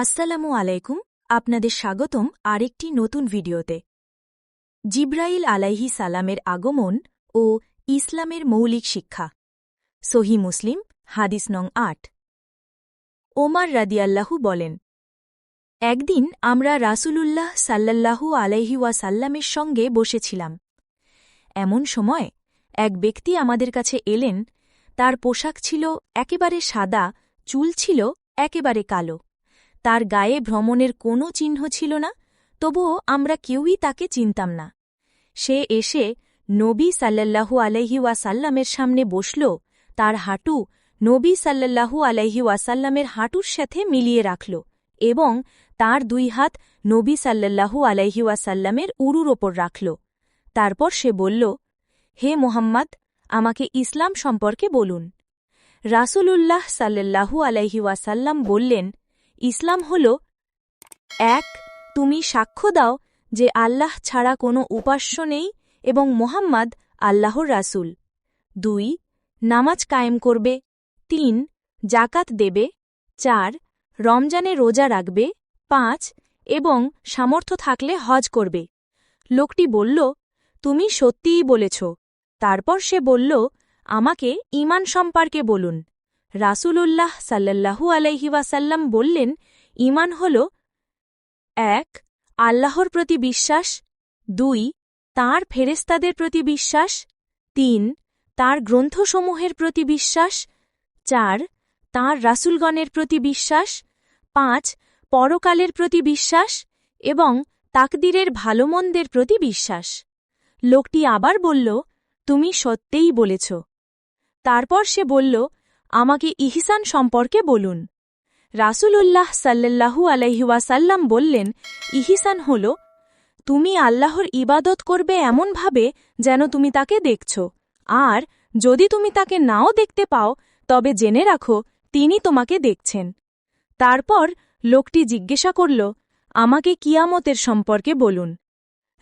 আসসালামু আলাইকুম, আপনাদের স্বাগতম আরেকটি নতুন ভিডিওতে। জিব্রাইল আলাইহি সালামের আগমন ও ইসলামের মৌলিক শিক্ষা। সহি মুসলিম, হাদিস নং আট। ওমার রাদিয়াল্লাহু বলেন, একদিন আমরা রাসূলুল্লাহ সাল্লাল্লাহু আলাইহি ওয়াসাল্লামের সঙ্গে বসেছিলাম। এমন সময় এক ব্যক্তি আমাদের কাছে এলেন, তার পোশাক ছিল একেবারে সাদা, চুল ছিল একেবারে কালো। তার গায়ে ভ্রমণের কোনো চিহ্ন ছিল না, তবুও আমরা কেউই তাকে চিনতাম না। সে এসে নবী সাল্লাল্লাহু আলাইহি ওয়াসাল্লামের সামনে বসল, তার হাঁটু নবী সাল্লাল্লাহু আলাইহি হাঁটুর সাথে মিলিয়ে রাখল এবং তার দুই হাত নবী সাল্লাল্লাহু আলাইহি ওয়াসাল্লামের উরুর ওপর রাখল। তারপর সে বলল, হে মোহাম্মদ, আমাকে ইসলাম সম্পর্কে বলুন। রাসূলুল্লাহ সাল্লাল্লাহু আলাইহি ওয়াসাল্লাম বললেন ইসলাম হল, এক, তুমি সাক্ষ্য দাও যে আল্লাহ ছাড়া কোনো উপাস্য নেই এবং মোহাম্মদ আল্লাহর রাসূল। দুই, নামাজ কায়েম করবে। তিন জাকাত দেবে। চার, রমজানে রোজা রাখবে। পাঁচ, এবং সামর্থ্য থাকলে হজ করবে। লোকটি বলল, তুমি সত্যিই বলেছ। তারপর সে বলল, আমাকে ঈমান সম্পর্কে বলুন। রাসূলুল্লাহ সাল্লাল্লাহু আলাইহি ওয়াসাল্লাম বললেন, ঈমান হল, এক, আল্লাহর প্রতি বিশ্বাস, দুই, তাঁর ফেরেস্তাদের প্রতি বিশ্বাস, তিন, তাঁর গ্রন্থসমূহের প্রতি বিশ্বাস, চার, তাঁর রাসূলগণের প্রতি বিশ্বাস, পাঁচ, পরকালের প্রতি বিশ্বাস এবং তাকদিরের ভালোমন্দের প্রতি বিশ্বাস। লোকটি আবার বলল, তুমি সত্যিই বলেছ। তারপর সে বলল আমাকে ইহিসান সম্পর্কে বলুন। রাসূলুল্লাহ সাল্লাল্লাহু আলাইহুয়াসাল্লাম বললেন, ইহিসান হল, তুমি আল্লাহর ইবাদত করবে এমনভাবে যেন তুমি তাকে দেখছ। আর যদি তুমি তাকে নাও দেখতে পাও, তবে জেনে রাখো, তিনি তোমাকে দেখছেন। তারপর লোকটি জিজ্ঞাসা করল, আমাকে কিয়ামতের সম্পর্কে বলুন।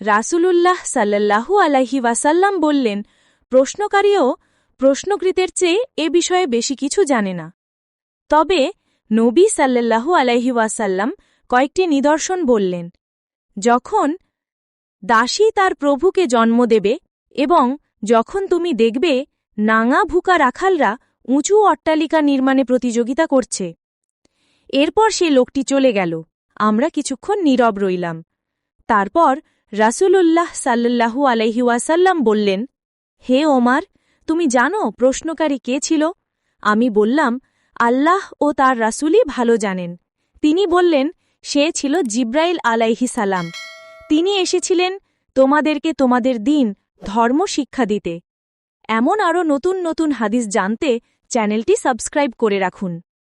রাসূলুল্লাহ সাল্লাল্লাহু আলাইহি ওয়াসাল্লাম বললেন, প্রশ্নকারীও প্রশ্নকৃতের চেয়ে এ বিষয়ে বেশি কিছু জানে না। তবে নবী সাল্লাল্লাহু আলাইহি ওয়াসাল্লাম কয়েকটি নিদর্শন বললেন। যখন দাসী তার প্রভুকে জন্ম দেবে এবং যখন তুমি দেখবে নাঙা ভুকা রাখালরা উঁচু অট্টালিকা নির্মাণে প্রতিযোগিতা করছে। এরপর সে লোকটি চলে গেল। আমরা কিছুক্ষণ নীরব রইলাম। তারপর রাসূলুল্লাহ সাল্লাল্লাহু আলাইহি ওয়াসাল্লাম বললেন, হে ওমার তুমি জানো প্রশ্নকারী কে ছিল? আমি বললাম, আল্লাহ ও তার রাসুলই ভালো জানেন। তিনি বললেন, সে ছিল জিব্রাইল আলাইহি সালাম। তিনি এসেছিলেন তোমাদেরকে তোমাদের দিন, ধর্ম, শিক্ষা দিতে। এমন আরও নতুন নতুন হাদিস জানতে চ্যানেলটি সাবস্ক্রাইব করে রাখুন।